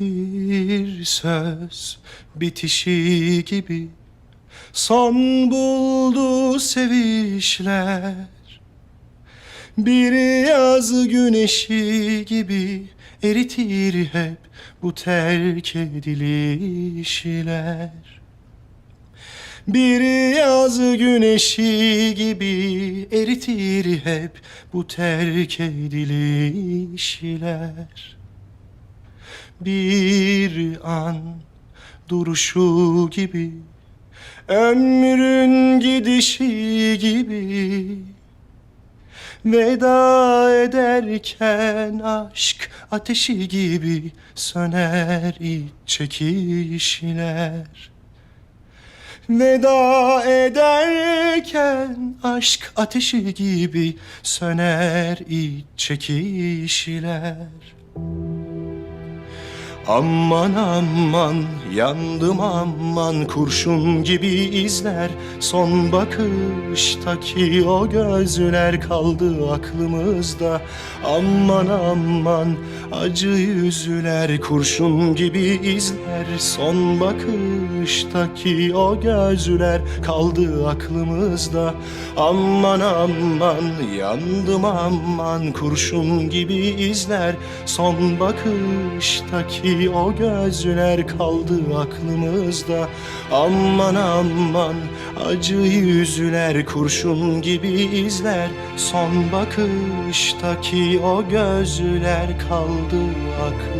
Bir söz bitişi gibi. Son buldu sevişler. Bir yaz güneşi gibi Eritir hep bu terk edilişler. Bir yaz güneşi gibi eritir hep bu terk edilişler. Bir an duruşu gibi, ömrün gidişi gibi. Veda ederken aşk ateşi gibi söner iç çekişler. Veda ederken aşk ateşi gibi söner iç çekişler. Aman aman yandım aman kurşun gibi izler. Son bakıştaki o gözler kaldı aklımızda. Aman aman acı yüzler kurşun gibi izler. Son bakıştaki o gözler kaldı aklımızda. Aman aman yandım aman kurşun gibi izler. Son bakıştaki o gözler kaldı aklımızda. Aman aman acı yüzler kurşun gibi izler. Son bakıştaki o gözler kaldı aklımızda